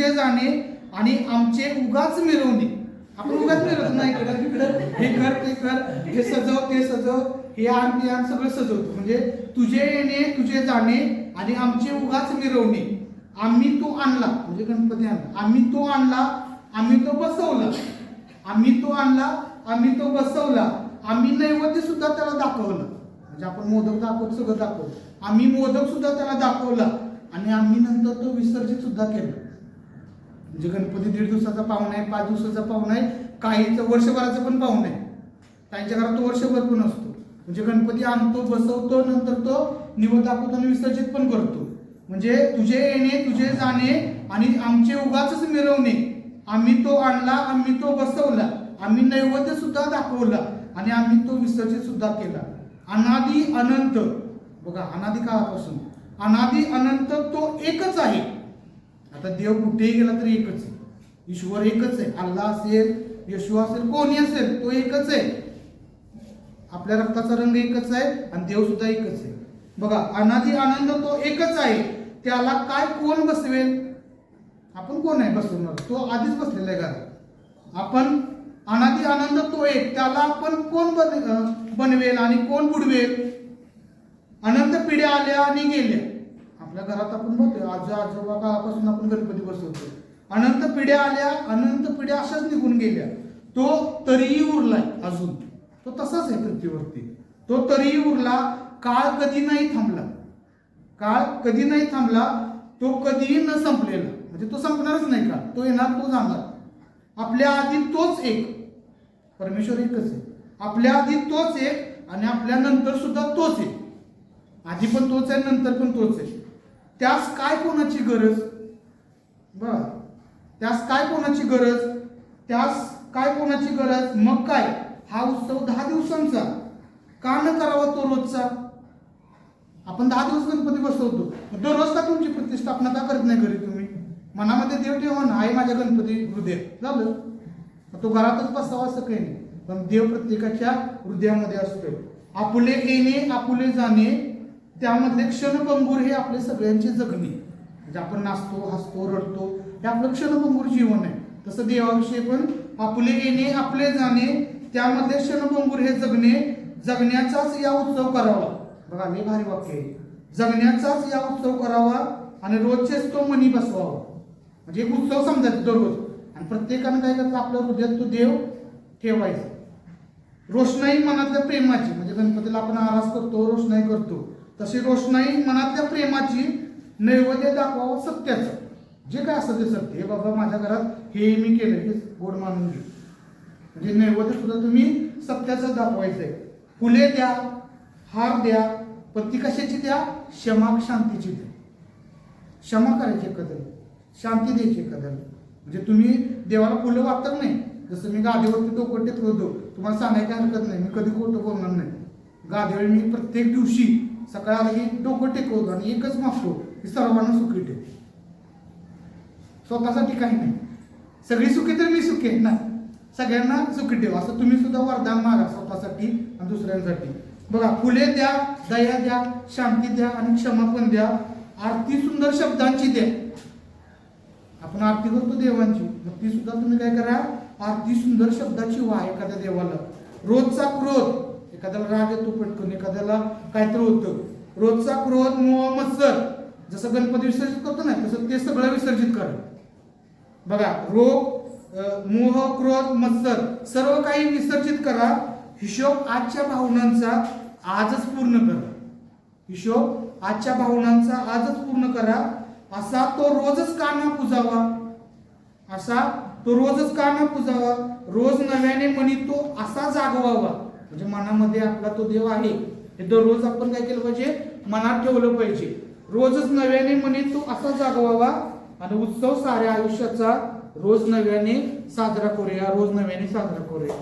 तुझे जाणे आणि आमचे उगाच मिरवणे. आपण उगाच मिरवतो नाही इकडं तिकडं हे कर ते कर हे सजव ते सजव हे आण ते आण सगळं सजवतो. म्हणजे तुझे येणे तुझे जाणे आणि आमचे उगाच मिरवणे. आम्ही तो आणला. म्हणजे गणपती आणला. आम्ही तो आणला आम्ही तो बसवला. आम्ही तो आणला आम्ही तो बसवला. आम्ही नैवेद्य सुद्धा त्याला दाखवलं. म्हणजे आपण मोदक दाखवत सगळं दाखवलं आम्ही मोदक सुद्धा त्याला दाखवला. आणि आम्ही नंतर तो विसर्जित सुद्धा केला. म्हणजे गणपती दीड दिवसाचा पाहुणा आहे पाच दिवसाचा पाहुणा आहे काहीचं वर्षभराचं पण पाहुणा आहे. काहींच्या घरात तो वर्षभर पण असतो. म्हणजे गणपती आणतो बसवतो नंतर तो निवड दाखवतो आणि विसर्जित पण करतो. म्हणजे तुझे येणे तुझे जाणे आणि आमचे उगाच मिरवणे. आम्ही तो आणला आम्ही तो बसवला आम्ही नैवेद्य सुद्धा दाखवला आणि आम्ही तो विसर्जित सुद्धा केला. अनादी अनंत. बघा अनादी काळापासून. अनादी अनंत तो एकच आहे. आता देव कुठेही गेला तरी एकच आहे. ईश्वर एकच आहे. अल्ला असेल येशू असेल कोणी असेल तो एकच आहे. आपल्या रक्ताचा रंग एकच आहे आणि देव सुद्धा एकच आहे. बघा अनादी आनंद तो एकच आहे. त्याला काय कोण बसवेल? आपण कोण आहे बसवणार? तो आधीच बसलेला आहे घरात. आपण अनादी आनंद तो एक. त्याला आपण कोण बन बनवेल आणि कोण बुडवेल? अनंत पिढ्या आल्या आणि गेल्या. आपल्या घरात आपण बघतोय आजो आजोबा काळापासून आपण गणपती बसवतो अनंत पिढ्या आल्या अनंत पिढ्या अशाच निघून गेल्या. तो तरीही उरलाय अजून. तो तसाच आहे पृथ्वीवरती. तो तरीही उरला काळ कधी नाही थांबला. काळ कधी नाही थांबला तो कधीही न संपलेला. म्हणजे तो संपणारच नाही का? तो येणार तो जाणार. आपल्या आधी तोच एक. परमेश्वर एकच आहे. आपल्या आधी तोच एक आणि आपल्या नंतर सुद्धा तोच आहे आधी पण तोच आहे नंतर पण तोच आहे. त्यास काय कोणाची गरज? बर. त्यास काय कोणाची गरज? त्यास काय कोणाची गरज? मग काय? हा उत्सव दहा दिवसांचा. का न करावा तो रोजचा? आपण दहा दिवस गणपती बसवतो. मग दररोज का तुमची प्रतिष्ठापना का करत नाही घरी तुम्ही? मनामध्ये देव ठेवा ना आहे माझ्या गणपती हृदय. झालं. तो घरातच बसावा असं काही नाही. पण देव प्रत्येकाच्या हृदयामध्ये असतो आपुले येणे आपुले जाणे त्यामधले क्षणभंगूर हे आपले सगळ्यांचे जगणे म्हणजे आपण नाचतो हसतो रडतो हे आपलं क्षणभंगूर जीवन आहे. तसं देवाविषयी पण आपले येणे आपले जाणे त्यामधले क्षणभंगूर हे जगणे जगण्याचाच या उत्सव करावा. बघा मी भारी वाक्य आहे. जगण्याचाच या उत्सव करावा आणि रोजचेच तो मनी बसवावा. म्हणजे एक उत्सव समजायचा दररोज. आणि प्रत्येकानं काय करायचं आपल्या हृदयात तो देव ठेवायचा. रोषणाई मनातल्या प्रेमाची. म्हणजे गणपतीला आपण आरास करतो रोषणाई करतो. तशी रोषणाई मनातल्या प्रेमाची नैवेद्य दाखवावं सत्याचं. जे काय असतं ते सत्य. हे बाबा माझ्या घरात हे मी केलं हे गोड मानून घेऊ. म्हणजे नैवेद्य सुद्धा तुम्ही सत्याचं दाखवायचं आहे फुले द्या हार द्या पण ती कशाची द्या? क्षमा शांतीची द्या. क्षमा करायची कदर. शांती द्यायची कदर. म्हणजे तुम्ही देवाला फुलं वाटत नाही. जसं मी गादीवरती डोकं टेकत होतो. तुम्हाला सांगायची हरकत नाही. मी कधी खोटं बोलणार नाही. गादीवर मी प्रत्येक दिवशी सकाळी आलं की डोकं टेकवतो आणि एकच मागतो की सर्वांना सुखी ठेव. स्वतःसाठी काही नाही. सगळी सुखी तर मी सुखी ना? सगळ्यांना सुखी ठेव. असं तुम्ही सुद्धा वरदान मागा स्वतःसाठी आणि दुसऱ्यांसाठी. बघा फुले द्या दया द्या शांती द्या आणि क्षमा पण द्या. आरती सुंदर शब्दांची द्या. आपण आरती करतो देवांची. मग ती सुद्धा तुम्ही काय करा? आरती सुंदर शब्दाची व्हा एखाद्या देवाला. रोजचा क्रोध. एखाद्याला राग येतो पटकन एखाद्याला काहीतरी होतं. रोजचा क्रोध मोह मत्सर जसं गणपती विसर्जित करतो ना तसं ते सगळं विसर्जित करा बघा रोग मोह क्रोध मत्सर सर्व काही विसर्जित करा. हिशोब आजच्या भावनांचा आजच पूर्ण करा. हिशोब आजच्या भावनांचा आजच पूर्ण करा. असा तो रोजच का न पुजावा. असा तो रोजच का न पुजावा. रोज नव्याने म्हणी तो असा जागवावा. म्हणजे मनामध्ये आपला तो देव आहे हे दररोज आपण काय केलं पाहिजे? मनात ठेवलं पाहिजे. रोजच नव्याने म्हणे तो असा जागवावा आणि उत्सव साऱ्या आयुष्याचा रोज नव्याने साजरा करूया रोज नव्याने साजरा करूया.